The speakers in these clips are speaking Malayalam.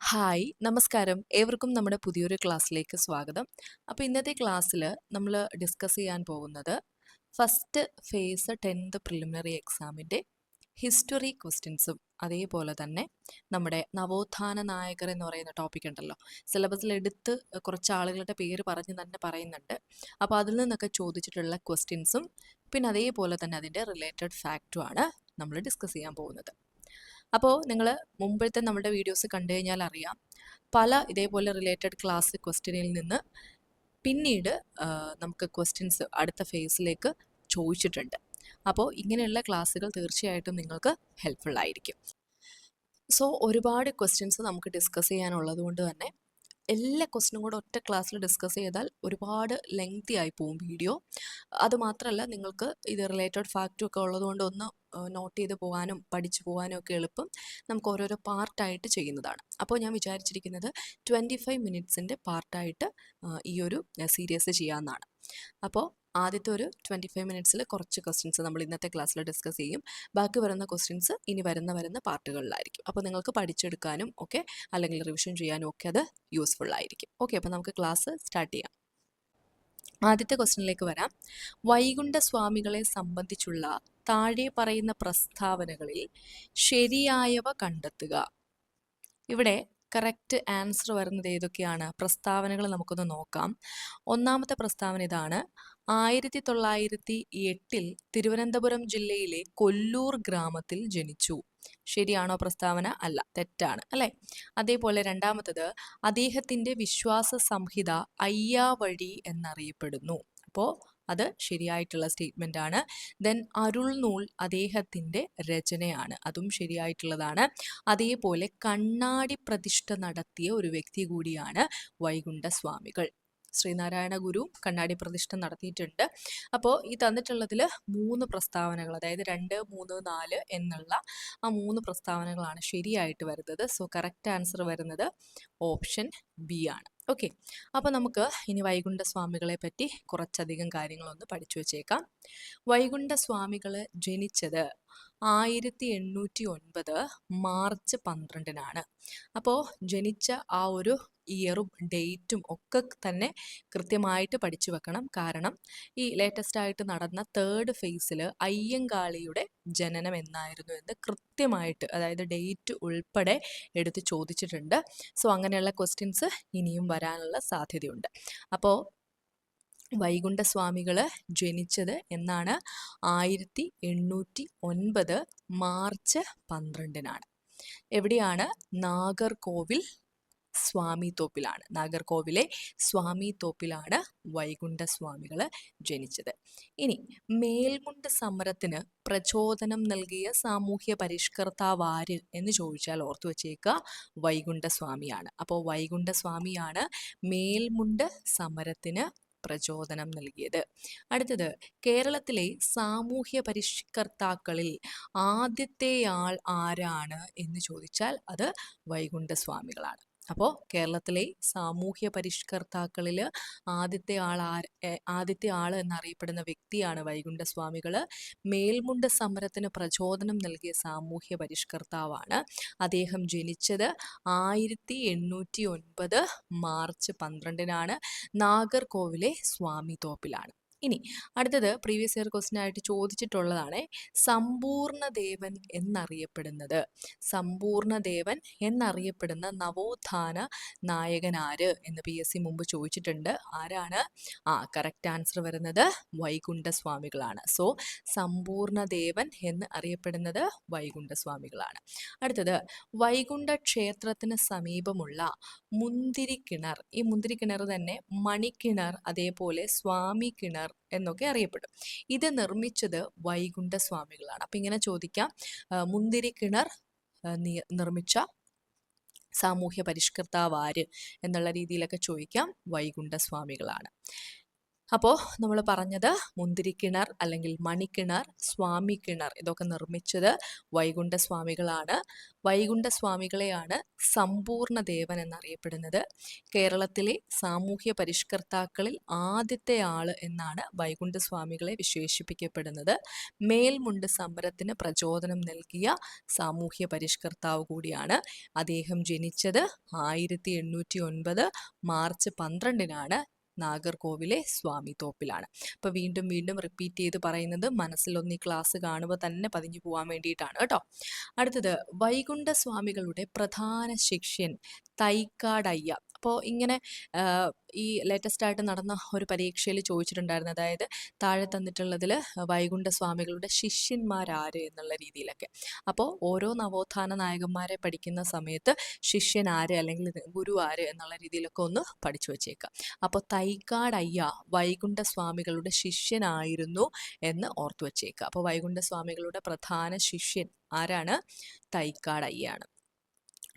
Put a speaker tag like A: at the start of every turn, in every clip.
A: ഹായ് നമസ്കാരം. ഏവർക്കും നമ്മുടെ പുതിയൊരു ക്ലാസ്സിലേക്ക് സ്വാഗതം. അപ്പോൾ ഇന്നത്തെ ക്ലാസ്സിൽ നമ്മൾ ഡിസ്കസ് ചെയ്യാൻ പോകുന്നത് ഫസ്റ്റ് ഫേസ് ടെൻത്ത് പ്രിലിമിനറി എക്സാമിന്റെ ഹിസ്റ്ററി ക്വസ്റ്റ്യൻസും അതേപോലെ തന്നെ നമ്മുടെ നവോത്ഥാന നായകർ എന്ന് പറയുന്ന ടോപ്പിക് ഉണ്ടല്ലോ. സിലബസിൽ എടുത്ത് കുറച്ച് ആളുകളുടെ പേര് പറഞ്ഞ് തന്നെ പറയുന്നുണ്ട്. അപ്പോൾ അതിൽ നിന്നൊക്കെ ചോദിച്ചിട്ടുള്ള ക്വസ്റ്റ്യൻസും പിന്നെ അതേപോലെ തന്നെ അതിന്റെ റിലേറ്റഡ് ഫാക്റ്റുമാണ് നമ്മൾ ഡിസ്കസ് ചെയ്യാൻ പോകുന്നത്. അപ്പോൾ നിങ്ങൾ മുമ്പത്തെ നമ്മുടെ വീഡിയോസ് കണ്ടു കഴിഞ്ഞാൽ അറിയാം. പല ഇതേപോലെ റിലേറ്റഡ് ക്ലാസ് ക്വസ്റ്റ്യനിൽ നിന്ന് പിന്നീട് നമുക്ക് ക്വസ്റ്റ്യൻസ് അടുത്ത ഫേസിലേക്ക് ചോദിച്ചിട്ടുണ്ട് അപ്പോൾ ഇങ്ങനെയുള്ള ക്ലാസ്സുകൾ തീർച്ചയായിട്ടും നിങ്ങൾക്ക് ഹെൽപ്ഫുൾ ആയിരിക്കും. സോ ഒരുപാട് ക്വസ്റ്റ്യൻസ് നമുക്ക് ഡിസ്കസ് ചെയ്യാനുള്ളത് കൊണ്ട് തന്നെ എല്ലാ ക്വസ്റ്റിനും കൂടെ ഒറ്റ ക്ലാസ്സിൽ ഡിസ്കസ് ചെയ്താൽ ഒരുപാട് ലെങ്തി ആയി പോകും വീഡിയോ. അതുമാത്രമല്ല നിങ്ങൾക്ക് ഇത് റിലേറ്റഡ് ഫാക്റ്റും ഒക്കെ ഉള്ളതുകൊണ്ട് ഒന്ന് നോട്ട് ചെയ്ത് പോകാനും പഠിച്ചു പോകാനും ഒക്കെ എളുപ്പം നമുക്ക് ഓരോരോ പാർട്ടായിട്ട് ചെയ്യുന്നതാണ്. അപ്പോൾ ഞാൻ വിചാരിച്ചിരിക്കുന്നത് ട്വന്റി ഫൈവ് മിനിറ്റ്സിന്റെ പാർട്ടായിട്ട് ഈ ഒരു സീരിയസ് ചെയ്യാമെന്നാണ് അപ്പോൾ ആദ്യത്തെ ഒരു ട്വന്റി ഫൈവ് മിനിറ്റ്സിൽ കുറച്ച് ക്വസ്റ്റ്യൻസ് നമ്മൾ ഇന്നത്തെ ക്ലാസ്സിൽ ഡിസ്കസ് ചെയ്യും. ബാക്കി വരുന്ന ക്വസ്റ്റ്യൻസ് ഇനി വരുന്ന വരുന്ന പാർട്ടുകളിലായിരിക്കും. അപ്പോൾ നിങ്ങൾക്ക് പഠിച്ചെടുക്കാനും ഒക്കെ അല്ലെങ്കിൽ റിവിഷൻ ചെയ്യാനും ഒക്കെ അത് യൂസ്ഫുൾ ആയിരിക്കും. ഓക്കെ അപ്പോൾ നമുക്ക് ക്ലാസ് സ്റ്റാർട്ട് ചെയ്യാം. ആദ്യത്തെ ക്വസ്റ്റ്യനിലേക്ക് വരാം. വൈകുണ്ഠ സ്വാമികളെ സംബന്ധിച്ചുള്ള താഴെ പറയുന്ന പ്രസ്താവനകളിൽ ശരിയായവ കണ്ടെത്തുക. ഇവിടെ കറക്റ്റ് ആൻസർ വരുന്നത് ഏതൊക്കെയാണ്? പ്രസ്താവനകൾ നമുക്കൊന്ന് നോക്കാം. ഒന്നാമത്തെ പ്രസ്താവന ഇതാണ്. ആയിരത്തി തൊള്ളായിരത്തി എട്ടിൽ തിരുവനന്തപുരം ജില്ലയിലെ കൊല്ലൂർ ഗ്രാമത്തിൽ ജനിച്ചു. ശരിയാണോ പ്രസ്താവന? അല്ല തെറ്റാണ് അല്ലേ? അതേപോലെ രണ്ടാമത്തത് അദ്ദേഹത്തിന്റെ വിശ്വാസ സംഹിത അയ്യാവഴി എന്നറിയപ്പെടുന്നു. അപ്പോൾ അത് ശരിയായിട്ടുള്ള സ്റ്റേറ്റ്മെന്റ് ആണ് ദെൻ അരുൾനൂൽ അദ്ദേഹത്തിന്റെ രചനയാണ് അതും ശരിയായിട്ടുള്ളതാണ്. അതേപോലെ കണ്ണാടി പ്രതിഷ്ഠ നടത്തിയ ഒരു വ്യക്തി കൂടിയാണ് വൈകുണ്ഠ സ്വാമികൾ ശ്രീനാരായണ ഗുരു കണ്ണാടി പ്രതിഷ്ഠ നടത്തിയിട്ടുണ്ട്. അപ്പോൾ ഈ തന്നിട്ടുള്ളതിൽ മൂന്ന് പ്രസ്താവനകൾ അതായത് രണ്ട് മൂന്ന് നാല് എന്നുള്ള ആ മൂന്ന് പ്രസ്താവനകളാണ് ശരിയായിട്ട് വരുന്നത്. സോ കറക്റ്റ് ആൻസർ വരുന്നത് ഓപ്ഷൻ ബി ആണ്. ഓക്കെ. അപ്പോൾ നമുക്ക് ഇനി വൈകുണ്ഠ സ്വാമികളെ പറ്റി കുറച്ചധികം കാര്യങ്ങളൊന്ന് പഠിച്ചു വച്ചേക്കാം. വൈകുണ്ഠ സ്വാമികൾ ജനിച്ചത് ആയിരത്തി എണ്ണൂറ്റി ഒൻപത് മാർച്ച് പന്ത്രണ്ടിനാണ്. അപ്പോൾ ജനിച്ച ആ ഒരു ഇയറും ഡേറ്റും ഒക്കെ തന്നെ കൃത്യമായിട്ട് പഠിച്ചു വെക്കണം. കാരണം ഈ ലേറ്റസ്റ്റ് ആയിട്ട് നടന്ന തേർഡ് ഫേസിൽ അയ്യങ്കാളിയുടെ ജനനം എന്നായിരുന്നു എന്ന് കൃത്യമായിട്ട് അതായത് ഡേറ്റ് ഉൾപ്പെടെ എടുത്ത് ചോദിച്ചിട്ടുണ്ട്. സോ അങ്ങനെയുള്ള ക്വസ്റ്റ്യൻസ് ഇനിയും വരാനുള്ള സാധ്യതയുണ്ട്. അപ്പോൾ വൈകുണ്ഠസ്വാമികൾ ജനിച്ചത് എന്നാണ് ആയിരത്തി എണ്ണൂറ്റി ഒൻപത് മാർച്ച് പന്ത്രണ്ടിനാണ്. എവിടെയാണ്? നാഗർകോവിൽ സ്വാമി തോപ്പിലാണ് നാഗർകോവിലെ സ്വാമി തോപ്പിലാണ് വൈകുണ്ഠ സ്വാമികൾ ജനിച്ചത്. ഇനി മേൽമുണ്ട് സമരത്തിന് പ്രചോദനം നൽകിയ സാമൂഹ്യ പരിഷ്കർത്താവ് ആര് എന്ന് ചോദിച്ചാൽ ഓർത്തു വച്ചേക്കുക വൈകുണ്ഠ സ്വാമിയാണ് അപ്പോൾ വൈകുണ്ഠ സ്വാമിയാണ് മേൽമുണ്ട് സമരത്തിന് പ്രചോദനം നൽകിയത്. അടുത്തത് കേരളത്തിലെ സാമൂഹ്യ പരിഷ്കർത്താക്കളിൽ ആദ്യത്തെയാൾ ആരാണ് എന്ന് ചോദിച്ചാൽ അത് വൈകുണ്ഠസ്വാമികളാണ്. അപ്പോൾ കേരളത്തിലെ സാമൂഹ്യ പരിഷ്കർത്താക്കളിൽ ആദ്യത്തെ ആൾ ആദ്യത്തെ ആൾ എന്നറിയപ്പെടുന്ന വ്യക്തിയാണ് വൈകുണ്ഠസ്വാമികൾ. മേൽമുണ്ട സമരത്തിന് പ്രചോദനം നൽകിയ സാമൂഹ്യ പരിഷ്കർത്താവാണ് അദ്ദേഹം ജനിച്ചത് ആയിരത്തി എണ്ണൂറ്റി ഒൻപത് മാർച്ച് പന്ത്രണ്ടിനാണ്. നാഗർകോവിലെ സ്വാമി തോപ്പിലാണ്. ഇനി അടുത്തത് പ്രീവിയസ് ഇയർ ക്വസ്റ്റ്യൻ ആയിട്ട് ചോദിച്ചിട്ടുള്ളതാണ് സമ്പൂർണ ദേവൻ എന്നറിയപ്പെടുന്നത്. സമ്പൂർണ ദേവൻ എന്നറിയപ്പെടുന്ന നവോത്ഥാന നായകൻ ആര് എന്ന് പി എസ് സി മുമ്പ് ചോദിച്ചിട്ടുണ്ട്. ആരാണ്? ആ കറക്റ്റ് ആൻസർ വരുന്നത് വൈകുണ്ഠസ്വാമികളാണ്. സോ സമ്പൂർണ ദേവൻ എന്ന് അറിയപ്പെടുന്നത് വൈകുണ്ഠസ്വാമികളാണ്. അടുത്തത് വൈകുണ്ഠ ക്ഷേത്രത്തിന് സമീപമുള്ള മുന്തിരി കിണർ ഈ മുന്തിരി കിണർ തന്നെ മണിക്കിണർ അതേപോലെ സ്വാമി കിണർ എന്നൊക്കെ അറിയപ്പെടും. ഇത് നിർമ്മിച്ചത് വൈകുണ്ഠ സ്വാമികളാണ് അപ്പം ഇങ്ങനെ ചോദിക്കാം മുന്തിരി കിണർ നിർമ്മിച്ച സാമൂഹ്യ പരിഷ്കർത്താവ് ആര് എന്നുള്ള രീതിയിലൊക്കെ ചോദിക്കാം വൈകുണ്ഠ സ്വാമികളാണ് അപ്പോൾ നമ്മൾ പറഞ്ഞത് മുന്തിരിക്കിണർ അല്ലെങ്കിൽ മണിക്കിണർ സ്വാമി കിണർ ഇതൊക്കെ നിർമ്മിച്ചത് വൈകുണ്ഠ സ്വാമികളാണ് സ്വാമികളെയാണ് സമ്പൂർണ ദേവൻ എന്നറിയപ്പെടുന്നത്. കേരളത്തിലെ സാമൂഹ്യ പരിഷ്കർത്താക്കളിൽ ആദ്യത്തെ ആൾ എന്നാണ് വൈകുണ്ഠ സ്വാമികളെ വിശേഷിപ്പിക്കപ്പെടുന്നത്. മേൽമുണ്ട് സമരത്തിന് പ്രചോദനം നൽകിയ സാമൂഹ്യ പരിഷ്കർത്താവ് കൂടിയാണ്. അദ്ദേഹം ജനിച്ചത് ആയിരത്തി മാർച്ച് പന്ത്രണ്ടിനാണ്. നാഗർകോവിലെ സ്വാമി തോപ്പിലാണ്. അപ്പോൾ വീണ്ടും വീണ്ടും റിപ്പീറ്റ് ചെയ്ത് പറയുന്നത് മനസ്സിലൊന്ന് ഈ ക്ലാസ് കാണുമ്പോൾ തന്നെ പതിഞ്ഞു പോകാൻ വേണ്ടിയിട്ടാണ് കേട്ടോ. അടുത്തത് വൈകുണ്ഠ സ്വാമികളുടെ പ്രധാന ശിഷ്യൻ തൈക്കാടയ്യ. അപ്പോൾ ഇങ്ങനെ ഈ ലേറ്റസ്റ്റ് ആയിട്ട് നടന്ന ഒരു പരീക്ഷയിൽ ചോദിച്ചിട്ടുണ്ടായിരുന്നു. അതായത് താഴെ തന്നിട്ടുള്ളതിൽ വൈകുണ്ഠ സ്വാമികളുടെ ശിഷ്യന്മാരാര് എന്നുള്ള രീതിയിലൊക്കെ. അപ്പോൾ ഓരോ നവോത്ഥാന നായകന്മാരെ പഠിക്കുന്ന സമയത്ത് ശിഷ്യൻ ആര് അല്ലെങ്കിൽ ഗുരു ആര് എന്നുള്ള രീതിയിലൊക്കെ ഒന്ന് പഠിച്ചു വച്ചേക്കാം. അപ്പോൾ തൈക്കാട് അയ്യ വൈകുണ്ഠ സ്വാമികളുടെ ശിഷ്യനായിരുന്നു എന്ന് ഓർത്തു വച്ചേക്കുക അപ്പോൾ വൈകുണ്ഠ സ്വാമികളുടെ പ്രധാന ശിഷ്യൻ ആരാണ്? തൈക്കാടയ്യാണ്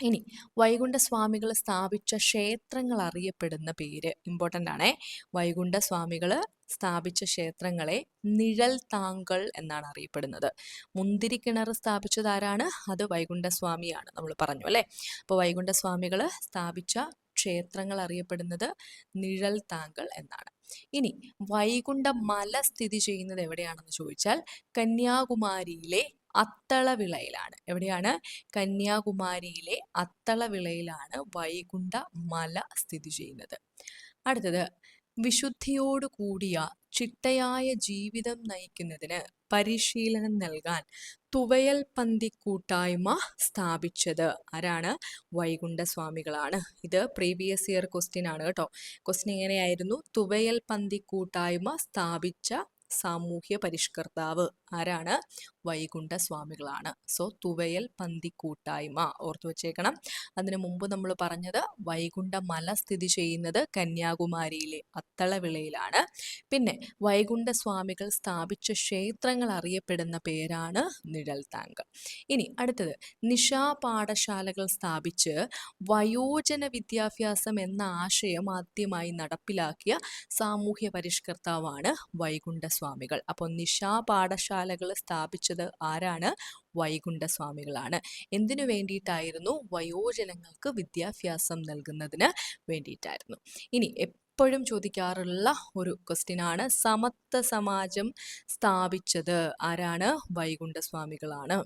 A: ഇനി വൈകുണ്ഠ സ്വാമികൾ സ്ഥാപിച്ച ക്ഷേത്രങ്ങൾ അറിയപ്പെടുന്ന പേര് ഇമ്പോർട്ടന്റ് ആണേ. വൈകുണ്ഠ സ്വാമികൾ സ്ഥാപിച്ച ക്ഷേത്രങ്ങളെ നിഴൽ താങ്കൾ എന്നാണ് അറിയപ്പെടുന്നത്. മുന്തിരിക്കിണർ സ്ഥാപിച്ചത് ആരാണ്? അത് വൈകുണ്ഠസ്വാമിയാണ് നമ്മൾ പറഞ്ഞു അല്ലേ? അപ്പോൾ വൈകുണ്ഠസ്വാമികൾ സ്ഥാപിച്ച ക്ഷേത്രങ്ങൾ അറിയപ്പെടുന്നത് നിഴൽ താങ്കൾ എന്നാണ്. ഇനി വൈകുണ്ഠ മല സ്ഥിതി ചെയ്യുന്നത് എവിടെയാണെന്ന് ചോദിച്ചാൽ കന്യാകുമാരിയിലെ അത്തളവിളയിലാണ്. എവിടെയാണ്? കന്യാകുമാരിയിലെ അത്തളവിളയിലാണ് വൈകുണ്ഠ മല സ്ഥിതി ചെയ്യുന്നത്. അടുത്തത് വിശുദ്ധിയോട് കൂടിയ ചിട്ടയായ ജീവിതം നയിക്കുന്നതിന് പരിശീലനം നൽകാൻ തുവയൽ പന്തി കൂട്ടായ്മ സ്ഥാപിച്ചത് ആരാണ്? വൈകുണ്ഠ സ്വാമികളാണ് ഇത് പ്രീവിയസ് ഇയർ ക്വസ്റ്റ്യൻ ആണ് കേട്ടോ. ക്വസ്റ്റ്യൻ എങ്ങനെയായിരുന്നു? തുവയൽ പന്തി കൂട്ടായ്മ സ്ഥാപിച്ച സാമൂഹ്യ പരിഷ്കർത്താവ്. ആരാണ്? വൈകുണ്ഠ സ്വാമികളാണ് സോ തുവയൽ പന്തി കൂട്ടായ്മ ഓർത്തു വച്ചേക്കണം. അതിനു മുമ്പ് നമ്മൾ പറഞ്ഞത് വൈകുണ്ഠ മല സ്ഥിതി ചെയ്യുന്നത് കന്യാകുമാരിയിലെ അത്തളവിളയിലാണ്. പിന്നെ വൈകുണ്ഠ സ്വാമികൾ സ്ഥാപിച്ച ക്ഷേത്രങ്ങൾ അറിയപ്പെടുന്ന പേരാണ് നിഴൽതാങ്ക് ഇനി അടുത്തത് നിശാ പാഠശാലകൾ സ്ഥാപിച്ച് വയോജന വിദ്യാഭ്യാസം എന്ന ആശയം ആദ്യമായി നടപ്പിലാക്കിയ സാമൂഹ്യ പരിഷ്കർത്താവാണ് വൈകുണ്ഠ സ്വാമികൾ അപ്പോൾ നിശാ പാഠശാലകൾ സ്ഥാപിച്ചത് ആരാണ്? വൈകുണ്ഠസ്വാമികളാണ്. എന്തിനു വേണ്ടിയിട്ടായിരുന്നു വയോജനങ്ങൾക്ക് വിദ്യാഭ്യാസം നൽകുന്നതിന് വേണ്ടിയിട്ടായിരുന്നു. ഇനി എപ്പോഴും ചോദിക്കാറുള്ള ഒരു ക്വസ്റ്റ്യൻ ആണ് സമത്വ സമാജം സ്ഥാപിച്ചത് ആരാണ്? വൈകുണ്ഠ സ്വാമികളാണ്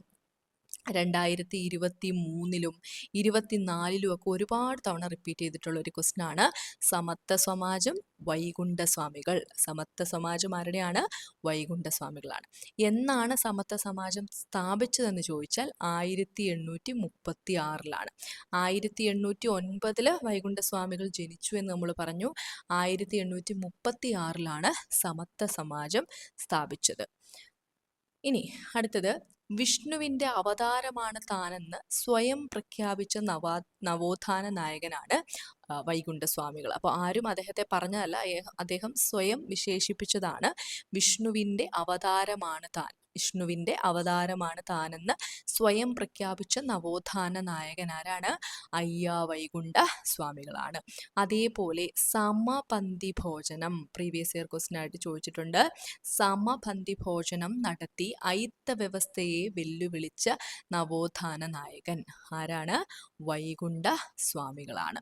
A: രണ്ടായിരത്തി ഇരുപത്തി മൂന്നിലും ഇരുപത്തിനാലിലും ഒക്കെ ഒരുപാട് തവണ റിപ്പീറ്റ് ചെയ്തിട്ടുള്ള ഒരു ക്വസ്റ്റ്യൻ ആണ്. സമത്വ സമാജം വൈകുണ്ഠ സ്വാമികൾ. സമത്വ സമാജം ആരുടെയാണ്? വൈകുണ്ഠ സ്വാമികളാണ്. എന്നാണ് സമത്വ സമാജം സ്ഥാപിച്ചതെന്ന് ചോദിച്ചാൽ ആയിരത്തി എണ്ണൂറ്റി മുപ്പത്തി ആറിലാണ് ആയിരത്തി എണ്ണൂറ്റി ഒൻപതിൽ വൈകുണ്ഠ സ്വാമികൾ ജനിച്ചു എന്ന് നമ്മൾ പറഞ്ഞു. ആയിരത്തി എണ്ണൂറ്റി മുപ്പത്തി ആറിലാണ് സമത്വ സമാജം സ്ഥാപിച്ചത്. ഇനി അടുത്തത് വിഷ്ണുവിന്റെ അവതാരമാണ് താനെന്ന് സ്വയം പ്രഖ്യാപിച്ച നവാ നവോത്ഥാന നായകനാണ് വൈകുണ്ഠസ്വാമികൾ. അപ്പോൾ ആരും അദ്ദേഹത്തെ പറഞ്ഞതല്ല അദ്ദേഹം സ്വയം വിശേഷിപ്പിച്ചതാണ് വിഷ്ണുവിന്റെ അവതാരമാണ് താൻ. വിഷ്ണുവിന്റെ അവതാരമാണ് താനെന്ന് സ്വയം പ്രഖ്യാപിച്ച നവോത്ഥാന നായകൻ ആരാണ്? അയ്യ വൈകുണ്ഠ സ്വാമികളാണ്. അതേപോലെ സമപന്തി ഭോജനം പ്രീവിയസ് ഇയർ ക്വസ്റ്റിനായിട്ട് ചോദിച്ചിട്ടുണ്ട്. സമപന്തി ഭോജനം നടത്തി ഐത്ത വ്യവസ്ഥയെ വെല്ലുവിളിച്ച നവോത്ഥാന നായകൻ ആരാണ്? വൈകുണ്ഠ സ്വാമികളാണ്.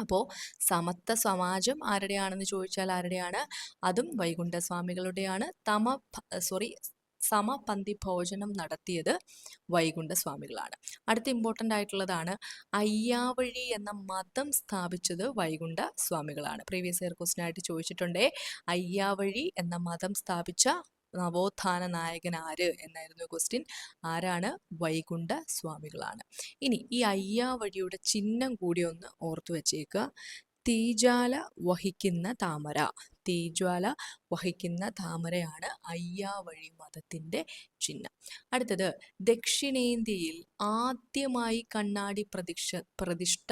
A: അപ്പോൾ സമത്വ സമാജം ആരുടെയാണെന്ന് ചോദിച്ചാൽ ആരുടെയാണ്? അതും വൈകുണ്ഠസ്വാമികളുടെയാണ് തമ സോറി സമപന്തി ഭോജനം നടത്തിയത് വൈകുണ്ഠസ്വാമികളാണ്. അടുത്ത ഇമ്പോർട്ടന്റ് ആയിട്ടുള്ളതാണ് അയ്യാവഴി എന്ന മതം സ്ഥാപിച്ചത് വൈകുണ്ഠ സ്വാമികളാണ് പ്രീവിയസ് ഇയർ ക്വസ്റ്റ്യൻ ആയിട്ട് ചോദിച്ചിട്ടുണ്ടേ അയ്യാവഴി എന്ന മതം സ്ഥാപിച്ച നവോത്ഥാന നായകൻ ആര് എന്നായിരുന്നു ക്വസ്റ്റ്യൻ ആരാണ്? വൈകുണ്ഠ സ്വാമികളാണ് ഇനി ഈ അയ്യാവഴിയുടെ ചിഹ്നം കൂടി ഒന്ന് ഓർത്തു വെച്ചേക്കുക തീജാല വഹിക്കുന്ന താമര. തീജ്വാല വഹിക്കുന്ന താമരയാണ് അയ്യാവഴി മതത്തിന്റെ ചിഹ്നം. അടുത്തത് ദക്ഷിണേന്ത്യയിൽ ആദ്യമായി കണ്ണാടി പ്രതിഷ്ഠ പ്രതിഷ്ഠ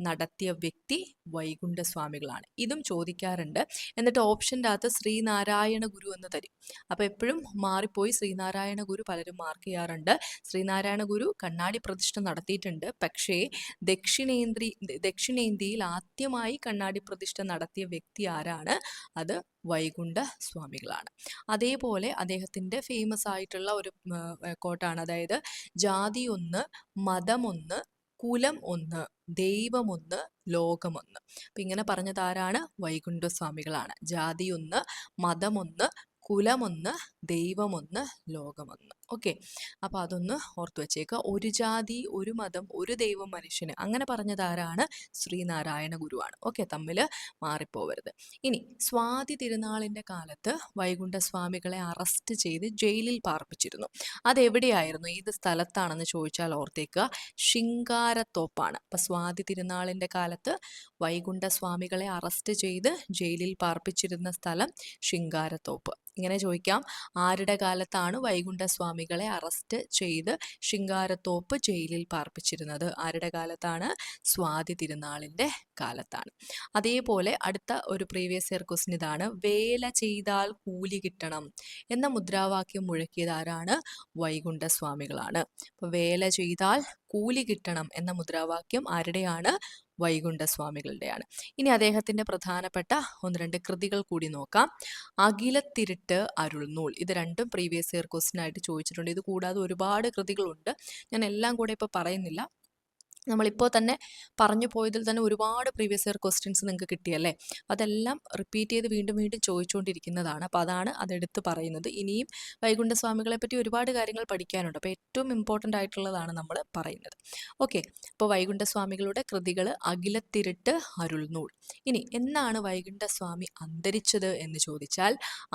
A: നടത്തിയ വ്യക്തി വൈകുണ്ഠസ്വാമികളാണ്. ഇതും ചോദിക്കാറുണ്ട്. എന്നിട്ട് ഓപ്ഷന്റെ അകത്ത് ശ്രീനാരായണ ഗുരു എന്ന് തരും. അപ്പോൾ എപ്പോഴും മാറിപ്പോയി ശ്രീനാരായണ ഗുരു പലരും മാർക്ക് ചെയ്യാറുണ്ട്. ശ്രീനാരായണ ഗുരു കണ്ണാടി പ്രതിഷ്ഠ നടത്തിയിട്ടുണ്ട്. പക്ഷേ ദക്ഷിണേന്ത്രി ദക്ഷിണേന്ത്യയിൽ ആദ്യമായി കണ്ണാടി പ്രതിഷ്ഠ നടത്തിയ വ്യക്തി ആരാണ്? അത് വൈകുണ്ഠ സ്വാമികളാണ് അതേപോലെ അദ്ദേഹത്തിന്റെ ഫേമസ് ആയിട്ടുള്ള ഒരു കോട്ടാണ്. അതായത് ജാതി ഒന്ന് മതമൊന്ന് കുലം ഒന്ന് ദൈവമൊന്ന് ലോകമൊന്ന് അപ്പം ഇങ്ങനെ പറഞ്ഞത് ആരാണ്? വൈകുണ്ഠസ്വാമികളാണ്. ജാതിയൊന്ന് മതമൊന്ന് കുലമൊന്ന് ദൈവമൊന്ന് ലോകമൊന്ന് ഓക്കെ. അപ്പോൾ അതൊന്ന് ഓർത്തു വെച്ചേക്കുക ഒരു ജാതി ഒരു മതം ഒരു ദൈവം മനുഷ്യന് അങ്ങനെ പറഞ്ഞത് ആരാണ് ശ്രീനാരായണ ഗുരുവാണ്. ഓക്കെ തമ്മിൽ മാറിപ്പോവരുത്. ഇനി സ്വാതി തിരുനാളിന്റെ കാലത്ത് വൈകുണ്ഠസ്വാമികളെ അറസ്റ്റ് ചെയ്ത് ജയിലിൽ പാർപ്പിച്ചിരുന്നു. അതെവിടെയായിരുന്നു? ഏത് സ്ഥലത്താണെന്ന് ചോദിച്ചാൽ ഓർത്തേക്കുക ശിങ്കാരത്തോപ്പാണ്. അപ്പം സ്വാതി തിരുനാളിന്റെ കാലത്ത് വൈകുണ്ഠസ്വാമികളെ അറസ്റ്റ് ചെയ്ത് ജയിലിൽ പാർപ്പിച്ചിരുന്ന സ്ഥലം ശിങ്കാരത്തോപ്പ്. ഇങ്ങനെ ചോദിക്കാം. ആരുടെ കാലത്താണ് വൈകുണ്ഠസ്വാമികളെ അറസ്റ്റ് ചെയ്ത് ശിങ്കാരത്തോപ്പ് ജയിലിൽ പാർപ്പിച്ചിരുന്നത് ആരുടെ കാലത്താണ്? സ്വാതി തിരുനാളിന്റെ കാലത്താണ്. അതേപോലെ അടുത്ത ഒരു പ്രീവിയസ് ഇയർ ക്വസ്റ്റ്യൻ ഇതാണ്. വേല ചെയ്താൽ കൂലി കിട്ടണം എന്ന മുദ്രാവാക്യം മുഴക്കിയത് ആരാണ്? വൈകുണ്ഠസ്വാമികളാണ് അപ്പോൾ വേല ചെയ്താൽ കൂലി കിട്ടണം എന്ന മുദ്രാവാക്യം ആരുടെയാണ്? വൈകുണ്ഠസ്വാമികളുടെയാണ്. ഇനി അദ്ദേഹത്തിന്റെ പ്രധാനപ്പെട്ട ഒന്ന് രണ്ട് കൃതികൾ കൂടി നോക്കാം. അഖിലത്തിരുട്ട് അരുൾനൂൽ. ഇത് രണ്ടും പ്രീവിയസ് ഇയർ ക്വസ്റ്റ്യൻ ആയിട്ട് ചോദിച്ചിട്ടുണ്ട്. ഇത് കൂടാതെ ഒരുപാട് കൃതികളുണ്ട്. ഞാൻ എല്ലാം കൂടെ ഇപ്പോൾ പറയുന്നില്ല. നമ്മളിപ്പോൾ തന്നെ പറഞ്ഞു പോയതിൽ തന്നെ ഒരുപാട് പ്രീവിയസ് ഇയർ ക്വസ്റ്റ്യൻസ് നിങ്ങൾക്ക് കിട്ടിയല്ലേ അതെല്ലാം റിപ്പീറ്റ് ചെയ്ത് വീണ്ടും വീണ്ടും ചോദിച്ചുകൊണ്ടിരിക്കുന്നതാണ് അപ്പോൾ അതാണ് അതെടുത്ത് പറയുന്നത്. ഇനിയും വൈകുണ്ഠസ്വാമികളെ പറ്റി ഒരുപാട് കാര്യങ്ങൾ പഠിക്കാനുണ്ട്. അപ്പോൾ ഏറ്റവും ഇമ്പോർട്ടന്റ് ആയിട്ടുള്ളതാണ് നമ്മൾ പറയുന്നത്. ഓക്കെ അപ്പോൾ വൈകുണ്ഠസ്വാമികളുടെ കൃതികൾ അഖിലത്തിരുട്ട് അരുൾനൂൾ. ഇനി എന്നാണ് വൈകുണ്ഠസ്വാമി അന്തരിച്ചത് എന്ന് ചോദിച്ചാൽ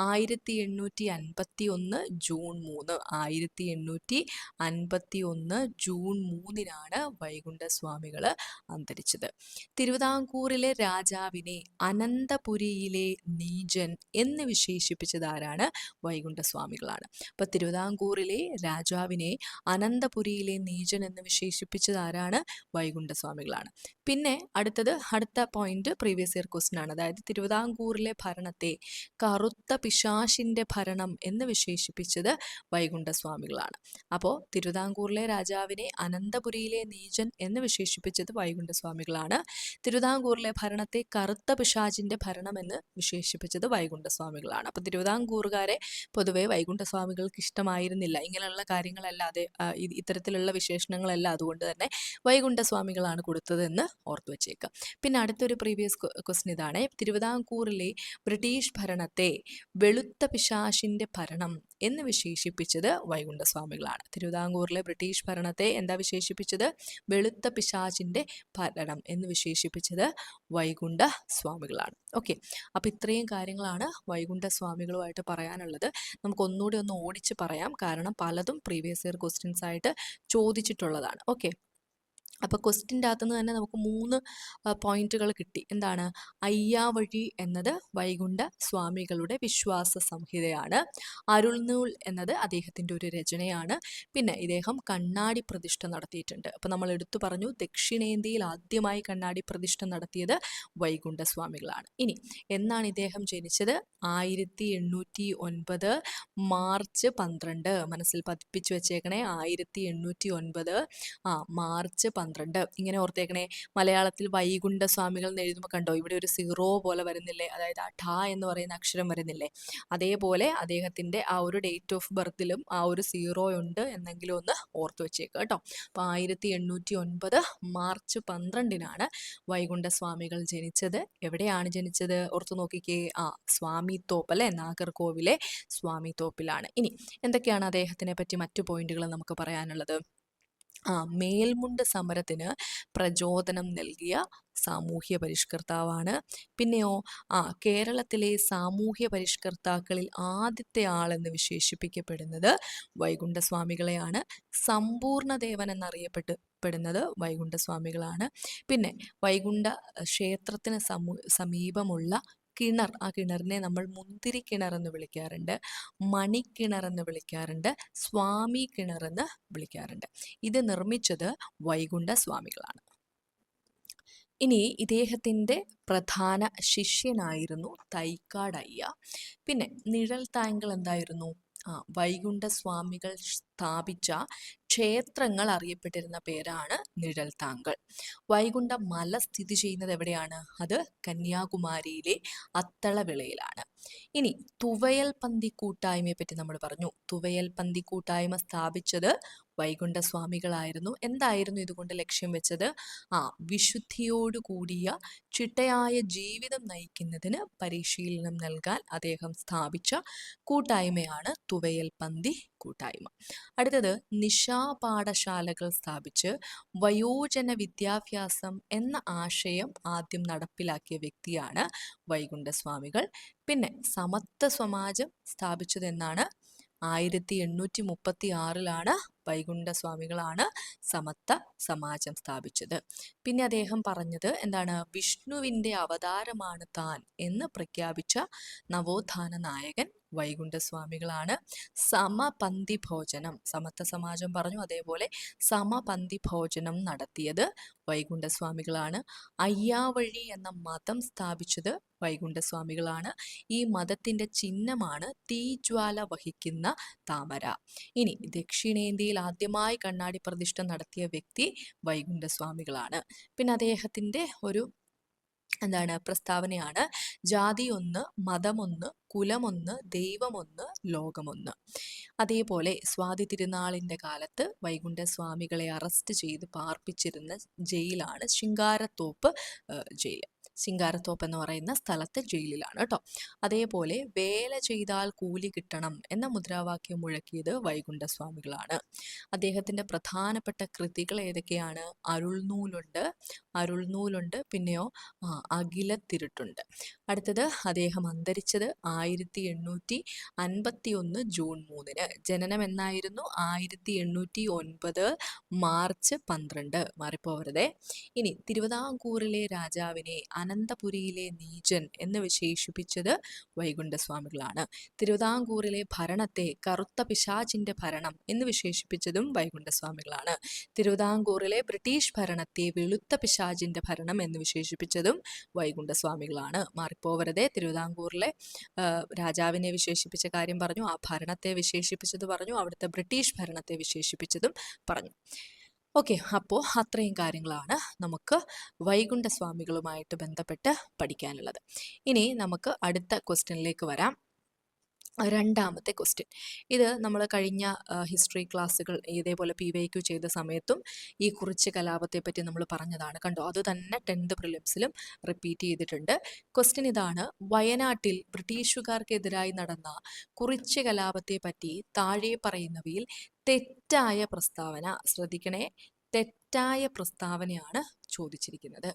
A: ആയിരത്തി എണ്ണൂറ്റി അൻപത്തി ഒന്ന് ജൂൺ മൂന്ന്. ആയിരത്തി എണ്ണൂറ്റി അൻപത്തി ഒന്ന് ജൂൺ മൂന്നിനാണ് വൈകുണ്ഠ സ്വാമികൾ അന്തരിച്ചത്. തിരുവിതാംകൂറിലെ രാജാവിനെ അനന്തപുരിയിലെ നീജൻ എന്ന് വിശേഷിപ്പിച്ചത് ആരാണ്? വൈകുണ്ഠസ്വാമികളാണ്. അപ്പൊ തിരുവിതാംകൂറിലെ രാജാവിനെ അനന്തപുരിയിലെ നീജൻ എന്ന് വിശേഷിപ്പിച്ചത് ആരാണ്? വൈകുണ്ഠസ്വാമികളാണ്. പിന്നെ അടുത്തത് അടുത്ത പോയിന്റ് പ്രീവിയസ് ഇയർ ക്വസ്റ്റൻ ആണ്. അതായത് തിരുവിതാംകൂറിലെ ഭരണത്തെ കറുത്ത പിശാശിന്റെ ഭരണം എന്ന് വിശേഷിപ്പിച്ചത് വൈകുണ്ഠസ്വാമികളാണ്. അപ്പോൾ തിരുവിതാംകൂറിലെ രാജാവിനെ അനന്തപുരിയിലെ നീജൻ എന്ന് വിശേഷിപ്പിച്ചത് വൈകുണ്ഠസ്വാമികളാണ്. തിരുവിതാംകൂറിലെ ഭരണത്തെ കറുത്ത പിശാചിന്റെ ഭരണമെന്ന് എന്ന് വിശേഷിപ്പിച്ചത് വൈകുണ്ഠസ്വാമികളാണ്. അപ്പോൾ തിരുവിതാംകൂറുകാരെ പൊതുവെ വൈകുണ്ഠസ്വാമികൾക്ക് ഇഷ്ടമായിരുന്നില്ല. ഇങ്ങനെയുള്ള കാര്യങ്ങളല്ലാതെ ഇത്തരത്തിലുള്ള വിശേഷണങ്ങളല്ല അതുകൊണ്ട് തന്നെ വൈകുണ്ഠസ്വാമികളാണ് കൊടുത്തതെന്ന് ഓർത്തു വെച്ചേക്കാം. പിന്നെ അടുത്തൊരു പ്രീവിയസ് ക്വസ്റ്റ്യൻ ഇതാണ്. തിരുവിതാംകൂറിലെ ബ്രിട്ടീഷ് ഭരണത്തെ വെളുത്ത പിശാശിന്റെ ഭരണം എന്ന് വിശേഷിപ്പിച്ചത് വൈകുണ്ഠസ്വാമികളാണ്. തിരുവിതാംകൂറിലെ ബ്രിട്ടീഷ് ഭരണത്തെ എന്താ വിശേഷിപ്പിച്ചത്? വെളുത്ത പിശാചിന്റെ ഭരണം എന്ന് വിശേഷിപ്പിച്ചത് വൈകുണ്ഠ സ്വാമികളാണ്. ഓക്കെ. അപ്പം ഇത്രയും കാര്യങ്ങളാണ് വൈകുണ്ഠ സ്വാമികളുമായിട്ട് പറയാനുള്ളത്. നമുക്ക് ഒന്നുകൂടി ഒന്ന് ഓടിച്ച് പറയാം. കാരണം പലതും പ്രീവിയസ് ഇയർ ക്വസ്റ്റ്യൻസ് ആയിട്ട് ചോദിച്ചിട്ടുള്ളതാണ്. ഓക്കെ. അപ്പോൾ ക്വസ്റ്റിന്റെ അകത്തുനിന്ന് തന്നെ നമുക്ക് മൂന്ന് പോയിന്റുകൾ കിട്ടി. എന്താണ്? അയ്യാവഴി എന്നത് വൈകുണ്ഠ സ്വാമികളുടെ വിശ്വാസ സംഹിതയാണ്. അരുൾനൂൽ എന്നത് അദ്ദേഹത്തിന്റെ ഒരു രചനയാണ്. പിന്നെ ഇദ്ദേഹം കണ്ണാടി പ്രതിഷ്ഠ നടത്തിയിട്ടുണ്ട്. അപ്പോൾ നമ്മൾ എടുത്തു പറഞ്ഞു ദക്ഷിണേന്ത്യയിൽ ആദ്യമായി കണ്ണാടി പ്രതിഷ്ഠ നടത്തിയത് വൈകുണ്ഠ സ്വാമികളാണ്. ഇനി എന്നാണ് ഇദ്ദേഹം ജനിച്ചത്? ആയിരത്തി എണ്ണൂറ്റി ഒൻപത് മാർച്ച് പന്ത്രണ്ട്. മനസ്സിൽ പതിപ്പിച്ചു വെച്ചേക്കണേ ആയിരത്തി എണ്ണൂറ്റി ഒൻപത് ആ മാർച്ച് പന്ത്രണ്ട് ഇങ്ങനെ ഓർത്തേക്കണേ മലയാളത്തിൽ വൈകുണ്ഠ സ്വാമികൾ എന്ന് എഴുതുമ്പോൾ കണ്ടോ ഇവിടെ ഒരു സീറോ പോലെ വരുന്നില്ലേ? അതായത് ആ ഠ എന്ന് പറയുന്ന അക്ഷരം വരുന്നില്ലേ? അതേപോലെ അദ്ദേഹത്തിന്റെ ആ ഒരു ഡേറ്റ് ഓഫ് ബർത്തിലും ആ ഒരു സീറോ ഉണ്ട് എന്നെങ്കിലും ഒന്ന് ഓർത്ത് വെച്ചേക്കുക കേട്ടോ. അപ്പോൾ ആയിരത്തി എണ്ണൂറ്റി ഒൻപത് മാർച്ച് പന്ത്രണ്ടിനാണ് വൈകുണ്ഠ സ്വാമികൾ ജനിച്ചത്. എവിടെയാണ് ജനിച്ചത്? ഓർത്തു നോക്കിക്കേ. ആ സ്വാമി തോപ്പ് അല്ലേ? നാഗർകോവിലെ സ്വാമി തോപ്പിലാണ് ഇനി എന്തൊക്കെയാണ് അദ്ദേഹത്തിനെ പറ്റി മറ്റു പോയിന്റുകൾ നമുക്ക് പറയാനുള്ളത്? ആ മേൽമുണ്ട് സമരത്തിന് പ്രചോദനം നൽകിയ സാമൂഹ്യ പരിഷ്കർത്താവാണ്. പിന്നെയോ ആ കേരളത്തിലെ സാമൂഹ്യ പരിഷ്കർത്താക്കളിൽ ആദ്യത്തെ ആളെന്ന് വിശേഷിപ്പിക്കപ്പെടുന്നത് വൈകുണ്ഠസ്വാമികളെയാണ്. സമ്പൂർണദേവൻ എന്നറിയപ്പെട്ട് പെടുന്നത് വൈകുണ്ഠസ്വാമികളാണ്. പിന്നെ വൈകുണ്ഠ ക്ഷേത്രത്തിന് സമു സമീപമുള്ള കിണർ. ആ കിണറിനെ നമ്മൾ മുന്തിരി കിണർ എന്ന് വിളിക്കാറുണ്ട് മണിക്കിണർ എന്ന് വിളിക്കാറുണ്ട് സ്വാമി കിണർ എന്ന് വിളിക്കാറുണ്ട്. ഇത് നിർമ്മിച്ചത് വൈകുണ്ഠ സ്വാമികളാണ് ഇനി ഇദ്ദേഹത്തിന്റെ പ്രധാന ശിഷ്യനായിരുന്നു തൈക്കാടയ്യ. പിന്നെ നിഴൽ താങ്കൾ എന്തായിരുന്നു? ആ വൈകുണ്ഠ സ്വാമികൾ സ്ഥാപിച്ച ക്ഷേത്രങ്ങൾ അറിയപ്പെട്ടിരുന്ന പേരാണ് നിഴൽത്താങ്കൾ വൈകുണ്ഠ മല സ്ഥിതി ചെയ്യുന്നത് എവിടെയാണ്? അത് കന്യാകുമാരിയിലെ അത്തളവിളയിലാണ്. ഇനി തുവയൽ പന്തി കൂട്ടായ്മയെ പറ്റി നമ്മൾ പറഞ്ഞു. തുവയൽ പന്തി കൂട്ടായ്മ സ്ഥാപിച്ചത് വൈകുണ്ഠ സ്വാമികളായിരുന്നു എന്തായിരുന്നു ഇതുകൊണ്ട് ലക്ഷ്യം വെച്ചത്? ആ വിശുദ്ധിയോട് കൂടിയ ചിട്ടയായ ജീവിതം നയിക്കുന്നതിന് പരിശീലനം നൽകാൻ അദ്ദേഹം സ്ഥാപിച്ച കൂട്ടായ്മയാണ് തുവയൽ പന്തി കൂട്ടായ്മ. അടുത്തത് നിശാ പാഠശാലകൾ സ്ഥാപിച്ച് വയോജന വിദ്യാഭ്യാസം എന്ന ആശയം ആദ്യം നടപ്പിലാക്കിയ വ്യക്തിയാണ് വൈകുണ്ഠസ്വാമികൾ. പിന്നെ സമത്വ സമാജം സ്ഥാപിച്ചതെന്നാണ് ആയിരത്തി എണ്ണൂറ്റി മുപ്പത്തി ആറിലാണ് വൈകുണ്ഠ സ്വാമികളാണ് സമത്ത സമാജം സ്ഥാപിച്ചത്. പിന്നെ അദ്ദേഹം പറഞ്ഞത് എന്താണ് വിഷ്ണുവിന്റെ അവതാരമാണ് താൻ എന്ന് പ്രഖ്യാപിച്ച നവോത്ഥാന നായകൻ വൈകുണ്ഠ സ്വാമികളാണ് സമപന്തി ഭോജനം സമത്വ സമാജം പറഞ്ഞു അതേപോലെ സമപന്തി ഭോജനം നടത്തിയത് വൈകുണ്ഠ സ്വാമികളാണ് അയ്യാവഴി എന്ന മതം സ്ഥാപിച്ചത് വൈകുണ്ഠ സ്വാമികളാണ് ഈ മതത്തിന്റെ ചിഹ്നമാണ് തീജ്വാല വഹിക്കുന്ന താമര. ഇനി ദക്ഷിണേന്ത്യയിൽ ആദ്യമായി കണ്ണാടി പ്രതിഷ്ഠ നടത്തിയ വ്യക്തി വൈകുണ്ഠസ്വാമികളാണ്. പിന്നെ അദ്ദേഹത്തിന്റെ ഒരു എന്താണ് പ്രസ്താവനയാണ് ജാതി ഒന്ന് മതമൊന്ന് കുലമൊന്ന് ദൈവമൊന്ന് ലോകമൊന്ന്. അതേപോലെ സ്വാതി തിരുനാളിന്റെ കാലത്ത് വൈകുണ്ഠസ്വാമികളെ അറസ്റ്റ് ചെയ്ത് പാർപ്പിച്ചിരുന്ന ജയിലാണ് ശിങ്കാരത്തോപ്പ് ജയിൽ. ശിങ്കാരത്തോപ്പ് എന്ന് പറയുന്ന സ്ഥലത്തെ ജയിലിലാണ് കേട്ടോ അതേപോലെ വേല ചെയ്താൽ കൂലി കിട്ടണം എന്ന മുദ്രാവാക്യം മുഴക്കിയത് വൈകുണ്ഠസ്വാമികളാണ്. അദ്ദേഹത്തിന്റെ പ്രധാനപ്പെട്ട കൃതികൾ ഏതൊക്കെയാണ്? അരുൾനൂലുണ്ട് അരുൾനൂലുണ്ട്. പിന്നെയോ അഖിലത്തിരുട്ടുണ്ട്. അടുത്തത് അദ്ദേഹം അന്തരിച്ചത് ആയിരത്തി എണ്ണൂറ്റി അൻപത്തി ഒന്ന് ജൂൺ മൂന്നിന്. ജനനം എന്നായിരുന്നു? ആയിരത്തി എണ്ണൂറ്റി ഒൻപത് മാർച്ച് പന്ത്രണ്ട്. മാറിപ്പോവരുതേ. ഇനി തിരുവിതാംകൂറിലെ രാജാവിനെ അനന്തപുരിയിലെ നീചൻ എന്ന് വിശേഷിപ്പിച്ചത് വൈകുണ്ഠസ്വാമികളാണ്. തിരുവിതാംകൂറിലെ ഭരണത്തെ കറുത്ത പിശാചിന്റെ ഭരണം എന്ന് വിശേഷിപ്പിച്ചതും വൈകുണ്ഠസ്വാമികളാണ്. തിരുവിതാംകൂറിലെ ബ്രിട്ടീഷ് ഭരണത്തെ വെളുത്ത പിശാചിന്റെ ഭരണം എന്ന് വിശേഷിപ്പിച്ചതും വൈകുണ്ഠസ്വാമികളാണ്. മാറിപ്പോവരതെ തിരുവിതാംകൂറിലെ രാജാവിനെ വിശേഷിപ്പിച്ച കാര്യം പറഞ്ഞു ആ ഭരണത്തെ വിശേഷിപ്പിച്ചത് പറഞ്ഞു അവിടുത്തെ ബ്രിട്ടീഷ് ഭരണത്തെ വിശേഷിപ്പിച്ചതും പറഞ്ഞു. ഓക്കെ അപ്പോൾ അത്രയും കാര്യങ്ങളാണ് നമുക്ക് വൈകുണ്ഠസ്വാമികളുമായിട്ട് ബന്ധപ്പെട്ട് പഠിക്കാനുള്ളത്. ഇനി നമുക്ക് അടുത്ത ക്വസ്റ്റ്യനിലേക്ക് വരാം. രണ്ടാമത്തെ ക്വസ്റ്റ്യൻ. ഇത് നമ്മൾ കഴിഞ്ഞ ഹിസ്റ്ററി ക്ലാസ്സുകൾ ഇതേപോലെ പി വൈ ക്യു ചെയ്ത സമയത്തും ഈ കുറിച്ച് കലാപത്തെപ്പറ്റി നമ്മൾ പറഞ്ഞതാണ്. കണ്ടോ? അത് തന്നെ ടെൻത്ത് പ്രിലിംസിലും റിപ്പീറ്റ് ചെയ്തിട്ടുണ്ട്. ക്വസ്റ്റ്യൻ ഇതാണ് വയനാട്ടിൽ ബ്രിട്ടീഷുകാർക്കെതിരായി നടന്ന കുറിച്ച് കലാപത്തെപ്പറ്റി താഴെ പറയുന്നവയിൽ തെറ്റായ പ്രസ്താവന ശ്രദ്ധിക്കണേ. തെറ്റായ പ്രസ്താവനയാണ് ചോദിച്ചിരിക്കുന്നത്.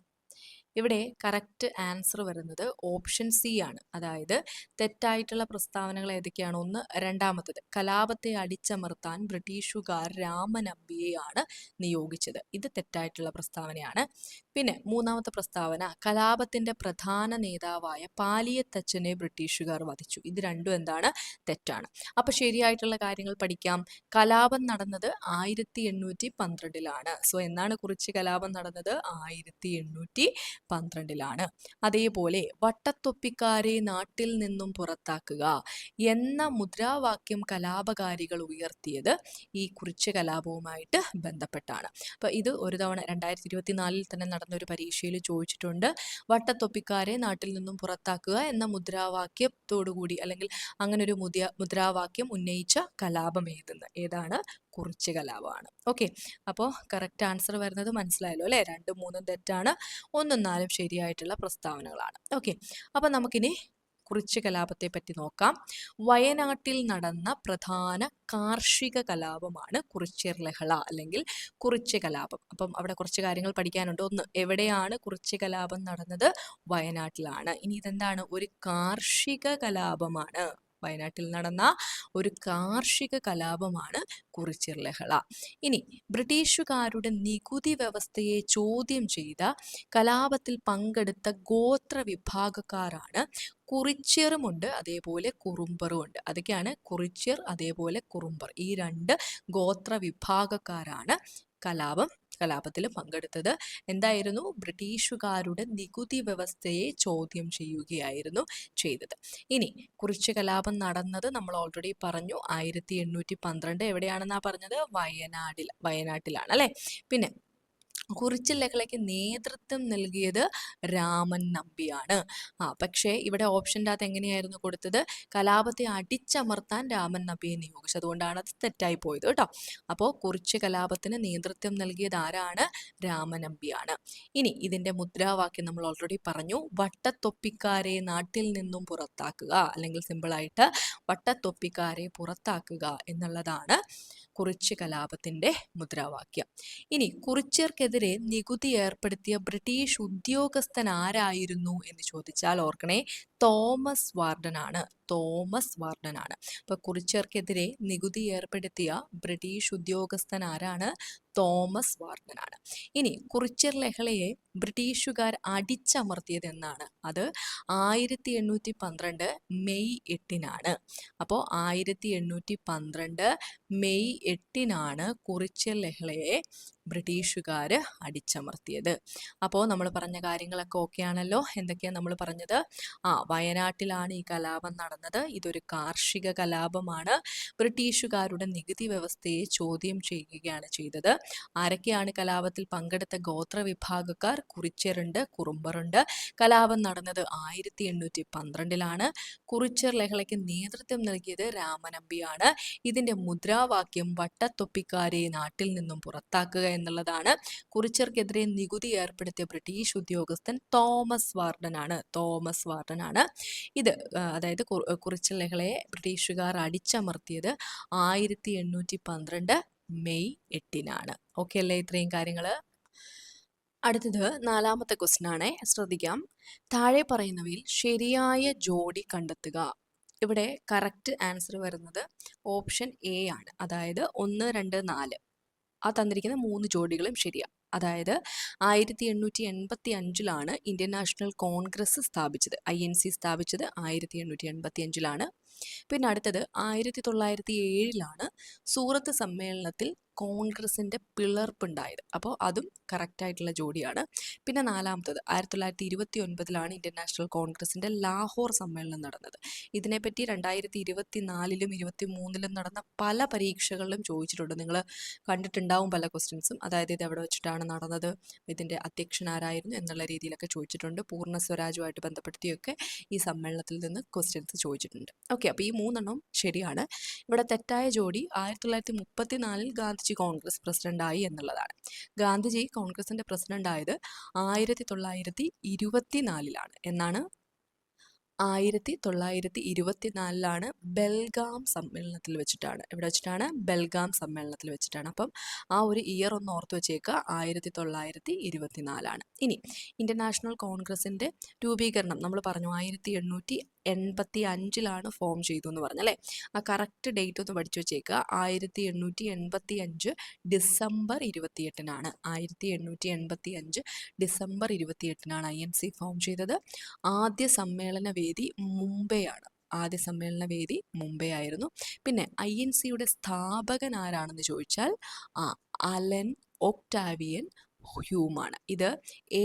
A: ഇവിടെ കറക്റ്റ് ആൻസർ വരുന്നത് ഓപ്ഷൻ സി ആണ്. അതായത് തെറ്റായിട്ടുള്ള പ്രസ്താവനകൾ ഏതൊക്കെയാണ്? ഒന്ന് രണ്ടാമത്തത് കലാപത്തെ അടിച്ചമർത്താൻ ബ്രിട്ടീഷുകാർ രാമനമ്പിയെയാണ് നിയോഗിച്ചത്. ഇത് തെറ്റായിട്ടുള്ള പ്രസ്താവനയാണ്. പിന്നെ മൂന്നാമത്തെ പ്രസ്താവന കലാപത്തിന്റെ പ്രധാന നേതാവായ പാലിയത്തച്ഛനെ ബ്രിട്ടീഷുകാർ വധിച്ചു. ഇത് രണ്ടും എന്താണ്? തെറ്റാണ്. അപ്പൊ ശരിയായിട്ടുള്ള കാര്യങ്ങൾ പഠിക്കാം. കലാപം നടന്നത് ആയിരത്തി എണ്ണൂറ്റി പന്ത്രണ്ടിലാണ്. സോ എന്നാണ് കുറിച്ച് കലാപം നടന്നത്? ആയിരത്തി എണ്ണൂറ്റി പന്ത്രണ്ടിലാണ്. അതേപോലെ വട്ടത്തൊപ്പിക്കാരെ നാട്ടിൽ നിന്നും പുറത്താക്കുക എന്ന മുദ്രാവാക്യം കലാപകാരികൾ ഉയർത്തിയത് ഈ കുറിച്ച് കലാപവുമായിട്ട് ബന്ധപ്പെട്ടാണ്. അപ്പോൾ ഇത് ഒരു തവണ രണ്ടായിരത്തി ഇരുപത്തിനാലിൽ തന്നെ നടന്ന ഒരു പരീക്ഷയിൽ ചോദിച്ചിട്ടുണ്ട്. വട്ടത്തൊപ്പിക്കാരെ നാട്ടിൽ നിന്നും പുറത്താക്കുക എന്ന മുദ്രാവാക്യത്തോടുകൂടി അല്ലെങ്കിൽ അങ്ങനെ ഒരു മുദ്ര മുദ്രാവാക്യം ഉന്നയിച്ച കലാപം ഏതെന്ന്? ഏതാണ്? കുറിച്ച് കലാപമാണ്. ഓക്കെ അപ്പോൾ കറക്റ്റ് ആൻസർ വരുന്നത് മനസ്സിലായല്ലോ അല്ലേ? രണ്ടും മൂന്നും തെറ്റാണ്. ഒന്നും നാലും ശരിയായിട്ടുള്ള പ്രസ്താവനകളാണ്. ഓക്കെ അപ്പോൾ നമുക്കിനി കുറിച്ച് കലാപത്തെ പറ്റി നോക്കാം. വയനാട്ടിൽ നടന്ന പ്രധാന കാർഷിക കലാപമാണ് കുറിച്യർ ലഹള അല്ലെങ്കിൽ കുറിച്ച് കലാപം. അപ്പം അവിടെ കുറച്ച് കാര്യങ്ങൾ പഠിക്കാനുണ്ട്. ഒന്ന് എവിടെയാണ് കുറിച്ച് കലാപം നടന്നത്? വയനാട്ടിലാണ്. ഇനി ഇതെന്താണ്? ഒരു കാർഷിക കലാപമാണ്. വയനാട്ടിൽ നടന്ന ഒരു കാർഷിക കലാപമാണ് കുറിച്ചിർ ലഹള ഇനി ബ്രിട്ടീഷുകാരുടെ നികുതി വ്യവസ്ഥയെ ചോദ്യം ചെയ്ത കലാപത്തിൽ പങ്കെടുത്ത ഗോത്ര വിഭാഗക്കാരാണ് കുറിച്ചിറുമുണ്ട് അതേപോലെ കുറുമ്പറും ഉണ്ട് അതൊക്കെയാണ് കുറിച്ചിർ അതേപോലെ കുറുമ്പർ. ഈ രണ്ട് ഗോത്ര വിഭാഗക്കാരാണ് കലാപം കലാപത്തിൽ പങ്കെടുത്തത് എന്തായിരുന്നു? ബ്രിട്ടീഷുകാരുടെ നികുതി വ്യവസ്ഥയെ ചോദ്യം ചെയ്യുകയായിരുന്നു ചെയ്തത്. ഇനി കുറിച്ച് കലാപം നടന്നത് നമ്മൾ ഓൾറെഡി പറഞ്ഞു. ആയിരത്തി എണ്ണൂറ്റി പന്ത്രണ്ട് എവിടെയാണെന്നാ പറഞ്ഞത്? വയനാടിൽ വയനാട്ടിലാണ് അല്ലേ? പിന്നെ കുറിച്ചിൽ ലഹളയ്ക്ക് നേതൃത്വം നൽകിയത് രാമൻ നമ്പിയാണ്. ആ പക്ഷേ ഇവിടെ ഓപ്ഷന്റെ അകത്ത് എങ്ങനെയായിരുന്നു കൊടുത്തത്? കലാപത്തെ അടിച്ചമർത്താൻ രാമൻ നമ്പിയെ നിയോഗിച്ചു. അതുകൊണ്ടാണ് അത് തെറ്റായി പോയത് കേട്ടോ. അപ്പോൾ കുറിച്ച് കലാപത്തിന് നേതൃത്വം നൽകിയത് ആരാണ്? രാമൻ നമ്പിയാണ്. ഇനി ഇതിന്റെ മുദ്രാവാക്യം നമ്മൾ ഓൾറെഡി പറഞ്ഞു. വട്ടത്തൊപ്പിക്കാരെ നാട്ടിൽ നിന്നും പുറത്താക്കുക അല്ലെങ്കിൽ സിമ്പിളായിട്ട് വട്ടത്തൊപ്പിക്കാരെ പുറത്താക്കുക എന്നുള്ളതാണ് കുറിച്ച് കലാപത്തിന്റെ മുദ്രാവാക്യം. ഇനി കുറിച്യർക്കെതിരെ നികുതി ഏർപ്പെടുത്തിയ ബ്രിട്ടീഷ് ഉദ്യോഗസ്ഥൻ ആരായിരുന്നു എന്ന് ചോദിച്ചാൽ ഓർക്കണേ തോമസ് വാർഡനാണ്. തോമസ് വാർഡനാണ്. അപ്പൊ കുറിച്യർക്കെതിരെ നികുതി ഏർപ്പെടുത്തിയ ബ്രിട്ടീഷ് ഉദ്യോഗസ്ഥൻ ആരാണ്? തോമസ് വാർഡനാണ്. ഇനി കുറിച്യർ ലഹളയെ ബ്രിട്ടീഷുകാർ അടിച്ചമർത്തിയത് എന്നാണ്. അത് ആയിരത്തി എണ്ണൂറ്റി പന്ത്രണ്ട് മെയ് എട്ടിനാണ്. അപ്പോൾ ആയിരത്തി എണ്ണൂറ്റി പന്ത്രണ്ട് മെയ് എട്ടിനാണ് കുറിച്യർ ലഹളയെ ബ്രിട്ടീഷുകാർ അടിച്ചമർത്തിയത്. അപ്പോൾ നമ്മൾ പറഞ്ഞ കാര്യങ്ങളൊക്കെ ഓക്കെയാണല്ലോ? എന്തൊക്കെയാണ് നമ്മൾ പറഞ്ഞത്? ആ വയനാട്ടിലാണ് ഈ കലാപം നടന്നത്. ഇതൊരു കാർഷിക കലാപമാണ്. ബ്രിട്ടീഷുകാരുടെ നികുതി വ്യവസ്ഥയെ ചോദ്യം ചെയ്യുകയാണ് ചെയ്തത്. ആരൊക്കെയാണ് കലാപത്തിൽ പങ്കെടുത്ത ഗോത്ര വിഭാഗക്കാർ? കുറിച്യരുണ്ട് കുറുമ്പറുണ്ട്. കലാപം നടന്നത് ആയിരത്തി എണ്ണൂറ്റി പന്ത്രണ്ടിലാണ് കുറിച്യർ ലഹളയ്ക്ക് നേതൃത്വം നൽകിയത് രാമനമ്പിയാണ്. ഇതിന്റെ മുദ്രാവാക്യം വട്ടത്തൊപ്പിക്കാരെ നാട്ടിൽ നിന്നും പുറത്താക്കുക എന്നുള്ളതാണ്. കുറിച്യർക്കെതിരെ നികുതി ഏർപ്പെടുത്തിയ ബ്രിട്ടീഷ് ഉദ്യോഗസ്ഥൻ തോമസ് വാർഡനാണ്. തോമസ് വാർഡനാണ്. ഇത് അതായത് കുറിച്ചർ ലഹളയെ ബ്രിട്ടീഷുകാർ അടിച്ചമർത്തിയത് ആയിരത്തി എണ്ണൂറ്റി പന്ത്രണ്ട് മെയ് എട്ടിനാണ്. ഓക്കെ അല്ലേ ഇത്രയും കാര്യങ്ങൾ? അടുത്തത് നാലാമത്തെ ക്വസ്റ്റ്യൻ ആണ് ശ്രദ്ധിക്കാം. താഴെ പറയുന്നവയിൽ ശരിയായ ജോഡി കണ്ടെത്തുക. ഇവിടെ കറക്റ്റ് ആൻസർ വരുന്നത് ഓപ്ഷൻ എ ആണ്. അതായത് ഒന്ന് രണ്ട് നാല്. ആ തന്നിരിക്കുന്ന മൂന്ന് ജോഡികളും ശരിയാണ് അതായത് ആയിരത്തി എണ്ണൂറ്റി എൺപത്തി അഞ്ചിലാണ് ഇന്ത്യൻ നാഷണൽ കോൺഗ്രസ് സ്ഥാപിച്ചത്. ഐ എൻ സി സ്ഥാപിച്ചത് ആയിരത്തി എണ്ണൂറ്റി എൺപത്തി അഞ്ചിലാണ് പിന്നെ അടുത്തത് ആയിരത്തി തൊള്ളായിരത്തി ഏഴിലാണ് സൂറത്ത് സമ്മേളനത്തിൽ കോൺഗ്രസിന്റെ പിളർപ്പുണ്ടായത്. അപ്പോൾ അതും കറക്റ്റായിട്ടുള്ള ജോഡിയാണ്. പിന്നെ നാലാമത്തത് ആയിരത്തി തൊള്ളായിരത്തി ഇരുപത്തി ഒൻപതിലാണ് ഇന്ത്യൻ നാഷണൽ കോൺഗ്രസിന്റെ ലാഹോർ സമ്മേളനം നടന്നത്. ഇതിനെപ്പറ്റി രണ്ടായിരത്തി ഇരുപത്തി നാലിലും ഇരുപത്തി മൂന്നിലും നടന്ന പല പരീക്ഷകളിലും ചോദിച്ചിട്ടുണ്ട്. നിങ്ങൾ കണ്ടിട്ടുണ്ടാവും പല ക്വസ്റ്റ്യൻസും അതായത് ഇത് എവിടെ വെച്ചിട്ടാണ് നടന്നത്? ഇതിന്റെ അധ്യക്ഷനാരായിരുന്നു എന്നുള്ള രീതിയിലൊക്കെ ചോദിച്ചിട്ടുണ്ട്. പൂർണ സ്വരാജുമായിട്ട് ബന്ധപ്പെടുത്തിയൊക്കെ ഈ സമ്മേളനത്തിൽ നിന്ന് ക്വസ്റ്റ്യൻസ് ചോദിച്ചിട്ടുണ്ട്. ഓക്കെ അപ്പോൾ ഈ മൂന്നെണ്ണം ശരിയാണ്. ഇവിടെ തെറ്റായ ജോഡി ആയിരത്തി തൊള്ളായിരത്തി മുപ്പത്തി നാലിൽ ഗാന്ധിജി കോൺഗ്രസ് പ്രസിഡന്റായി എന്നുള്ളതാണ്. ഗാന്ധിജി കോൺഗ്രസിന്റെ പ്രസിഡന്റ് ആയത് ആയിരത്തി തൊള്ളായിരത്തി ഇരുപത്തി നാലിലാണ് എന്നാണ്? ആയിരത്തി തൊള്ളായിരത്തി ഇരുപത്തിനാലിലാണ് ബെൽഗാം സമ്മേളനത്തിൽ വെച്ചിട്ടാണ്. എവിടെ വെച്ചിട്ടാണ്? ബെൽഗാം സമ്മേളനത്തിൽ വെച്ചിട്ടാണ്. അപ്പം ആ ഒരു ഇയർ ഒന്ന് ഓർത്ത് വെച്ചേക്കുക ആയിരത്തി തൊള്ളായിരത്തി ഇരുപത്തിനാലാണ് ഇനി ഇന്റർനാഷണൽ നാഷണൽ കോൺഗ്രസിന്റെ രൂപീകരണം. നമ്മൾ പറഞ്ഞു ആയിരത്തി എണ്ണൂറ്റി എൺപത്തി അഞ്ചിലാണ് ഫോം ചെയ്തു എന്ന് പറഞ്ഞല്ലേ ആ കറക്റ്റ് ഡേറ്റ് ഒന്ന് പഠിച്ചു വെച്ചേക്കുക ആയിരത്തി എണ്ണൂറ്റി എൺപത്തി അഞ്ച് ഡിസംബർ ഇരുപത്തിയെട്ടിനാണ്. ആയിരത്തി എണ്ണൂറ്റി എൺപത്തി അഞ്ച് ഡിസംബർ ഇരുപത്തിയെട്ടിനാണ് ഐ എൻ സി ഫോം ചെയ്തത്. ആദ്യ സമ്മേളന വേദി മുംബൈയാണ്. ആദ്യ സമ്മേളന വേദി മുംബൈ ആയിരുന്നു. പിന്നെ ഐ എൻ സിയുടെ സ്ഥാപകൻ ആരാണെന്ന് ചോദിച്ചാൽ ആ അലൻ ഒക്ടാവിയൻ ഹ്യൂമാണ്. ഇത്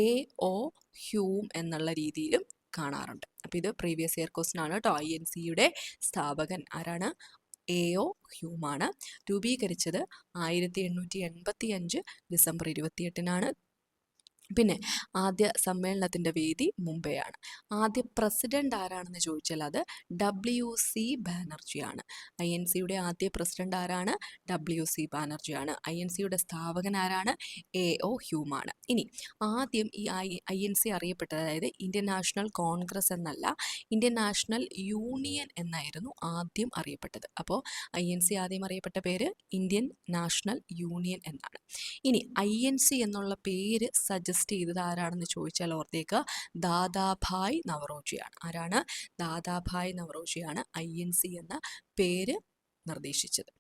A: എ ഒ ഹ്യൂം എന്നുള്ള രീതിയിലും കാണാറുണ്ട്. അപ്പോൾ ഇത് പ്രീവിയസ് ഇയർ ക്വസ്റ്റൻ ആണ് കേട്ടോ. ഐ എൻ സിയുടെ സ്ഥാപകൻ ആരാണ്? എ ഒ ഹ്യൂമാണ് രൂപീകരിച്ചത് ആയിരത്തി എണ്ണൂറ്റി എൺപത്തി അഞ്ച് ഡിസംബർ ഇരുപത്തിയെട്ടിനാണ്. പിന്നെ ആദ്യ സമ്മേളനത്തിന്റെ വേദി മുംബൈയാണ്. ആദ്യ പ്രസിഡന്റ് ആരാണെന്ന് ചോദിച്ചാൽ അത് ഡബ്ല്യു സി ബാനർജിയാണ്. ഐ എൻ സിയുടെ ആദ്യ പ്രസിഡന്റ് ആരാണ്? ഡബ്ല്യു സി ബാനർജിയാണ്. ഐ എൻ സിയുടെ സ്ഥാപകൻ ആരാണ്? എ ഒ ഹ്യൂമാണ്. ഇനി ആദ്യം ഈ ഐ ഐ എൻ സി അറിയപ്പെട്ടത് അതായത് ഇന്ത്യൻ നാഷണൽ കോൺഗ്രസ് എന്നല്ല ഇന്ത്യൻ നാഷണൽ യൂണിയൻ എന്നായിരുന്നു ആദ്യം അറിയപ്പെട്ടത്. അപ്പോൾ ഐ എൻ സി ആദ്യം അറിയപ്പെട്ട പേര് ഇന്ത്യൻ നാഷണൽ യൂണിയൻ എന്നാണ്. ഇനി ഐ എൻ സി എന്നുള്ള പേര് സജസ്റ്റ് സജസ്റ്റ് ചെയ്തത് ആരാണെന്ന് ചോദിച്ചാൽ ഓർത്തേക്ക് ദാദാഭായ് നവറോജിയാണ്. ആരാണ്? ദാദാഭായ് നവറോജിയാണ് ഐ എൻ സി എന്ന പേര് നിർദ്ദേശിച്ചത്.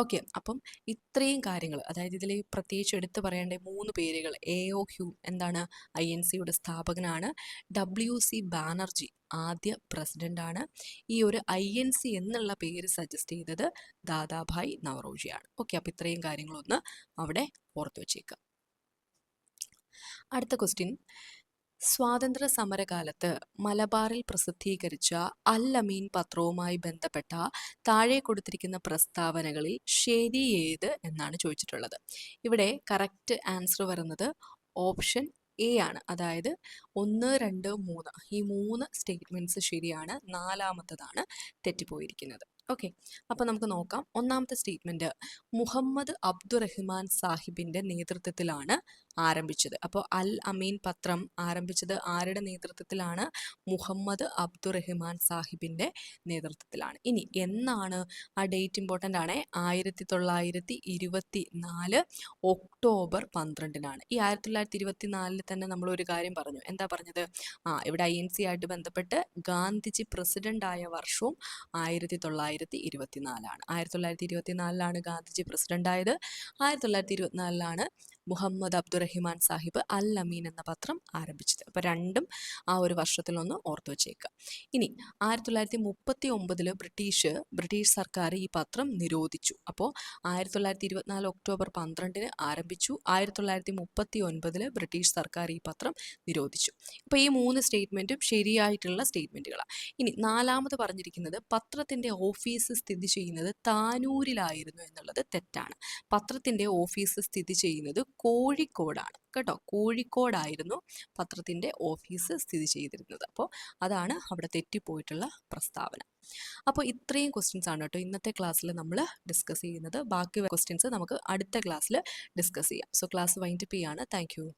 A: ഓക്കെ അപ്പം ഇത്രയും കാര്യങ്ങൾ അതായത് ഇതിൽ പ്രത്യേകിച്ച് എടുത്തു പറയേണ്ട മൂന്ന് പേരുകൾ എ ഒ ഹ്യൂ എന്താണ്? ഐ എൻ സിയുടെ സ്ഥാപകനാണ്. ഡബ്ല്യു സി ബാനർജി ആദ്യ പ്രസിഡന്റാണ് ഈ ഒരു ഐ എൻ സി എന്നുള്ള പേര് സജസ്റ്റ് ചെയ്തത് ദാദാഭായ് നവറോജിയാണ്. ഓക്കെ അപ്പോൾ ഇത്രയും കാര്യങ്ങളൊന്ന് അവിടെ ഓർത്തു വച്ചേക്കുക അടുത്ത ക്വസ്റ്റ്യൻ സ്വാതന്ത്ര്യ സമരകാലത്ത് മലബാറിൽ പ്രസിദ്ധീകരിച്ച അൽ അമീൻ പത്രവുമായി ബന്ധപ്പെട്ട താഴെ കൊടുത്തിരിക്കുന്ന പ്രസ്താവനകളിൽ ശരി ഏത് എന്നാണ് ചോദിച്ചിട്ടുള്ളത്. ഇവിടെ കറക്റ്റ് ആൻസർ വരുന്നത് ഓപ്ഷൻ എ ആണ്. അതായത് ഒന്ന് രണ്ട് മൂന്ന്. ഈ മൂന്ന് സ്റ്റേറ്റ്മെന്റ്സ് ശരിയാണ് നാലാമത്തതാണ് തെറ്റിപ്പോയിരിക്കുന്നത്. ഓക്കെ അപ്പോൾ നമുക്ക് നോക്കാം. ഒന്നാമത്തെ സ്റ്റേറ്റ്മെന്റ് മുഹമ്മദ് അബ്ദുറഹ്മാൻ സാഹിബിന്റെ നേതൃത്വത്തിലാണ് ആരംഭിച്ചത്. അപ്പോൾ അൽ അമീൻ പത്രം ആരംഭിച്ചത് ആരുടെ നേതൃത്വത്തിലാണ്? മുഹമ്മദ് അബ്ദുറഹ്മാൻ സാഹിബിന്റെ നേതൃത്വത്തിലാണ്. ഇനി എന്നാണ് ആ ഡേറ്റ് ഇമ്പോർട്ടന്റ് ആണ്? ആയിരത്തി തൊള്ളായിരത്തി ഇരുപത്തി നാല് ഒക്ടോബർ പന്ത്രണ്ടിനാണ്. ഈ ആയിരത്തി തൊള്ളായിരത്തി ഇരുപത്തി നാലിൽ തന്നെ നമ്മൾ ഒരു കാര്യം പറഞ്ഞു. എന്താ പറഞ്ഞത്? ആ ഇവിടെ ഐ എൻ സി ആയിട്ട് ബന്ധപ്പെട്ട് ഗാന്ധിജി പ്രസിഡന്റ് ആയ വർഷവും ആയിരത്തി തൊള്ളായിരത്തി ഇരുപത്തി നാലാണ് ആയിരത്തി തൊള്ളായിരത്തി ഇരുപത്തി നാലിലാണ് ഗാന്ധിജി പ്രസിഡന്റ് ആയത്. ആയിരത്തി തൊള്ളായിരത്തി ഇരുപത്തിനാലിലാണ് മുഹമ്മദ് അബ്ദുറഹിമാൻ സാഹിബ് അൽ അമീൻ എന്ന പത്രം ആരംഭിച്ചത്. അപ്പോൾ രണ്ടും ആ ഒരു വർഷത്തിലൊന്ന് ഓർത്തു വച്ചേക്കുക ഇനി ആയിരത്തി തൊള്ളായിരത്തി മുപ്പത്തി ഒമ്പതിൽ ബ്രിട്ടീഷ് ബ്രിട്ടീഷ് സർക്കാർ ഈ പത്രം നിരോധിച്ചു. അപ്പോൾ ആയിരത്തി തൊള്ളായിരത്തി ഇരുപത്തിനാല് ഒക്ടോബർ പന്ത്രണ്ടിന് ആരംഭിച്ചു. ആയിരത്തി തൊള്ളായിരത്തി മുപ്പത്തി ഒൻപതിൽ ബ്രിട്ടീഷ് സർക്കാർ ഈ പത്രം നിരോധിച്ചു. അപ്പോൾ ഈ മൂന്ന് സ്റ്റേറ്റ്മെന്റും ശരിയായിട്ടുള്ള സ്റ്റേറ്റ്മെന്റുകളാണ് ഇനി നാലാമത് പറഞ്ഞിരിക്കുന്നത് പത്രത്തിന്റെ ഓഫീസ് സ്ഥിതി ചെയ്യുന്നത് താനൂരിലായിരുന്നു എന്നുള്ളത് തെറ്റാണ്. പത്രത്തിന്റെ ഓഫീസ് സ്ഥിതി ചെയ്യുന്നത് കോഴിക്കോടാണ്. കേട്ടോ? കോഴിക്കോടായിരുന്നു പത്രത്തിന്റെ ഓഫീസ് സ്ഥിതി ചെയ്തിരുന്നത്. അപ്പോൾ അതാണ് അവിടെ തെറ്റിപ്പോയിട്ടുള്ള പ്രസ്താവന. അപ്പോൾ ഇത്രയും ക്വസ്റ്റ്യൻസ് ആണ് കേട്ടോ ഇന്നത്തെ ക്ലാസ്സിൽ നമ്മൾ ഡിസ്കസ് ചെയ്യുന്നത്. ബാക്കി ക്വസ്റ്റ്യൻസ് നമുക്ക് അടുത്ത ക്ലാസ്സിൽ ഡിസ്കസ് ചെയ്യാം. സോ ക്ലാസ് വൈൻഡപ്പ് ചെയ്യാണ് താങ്ക്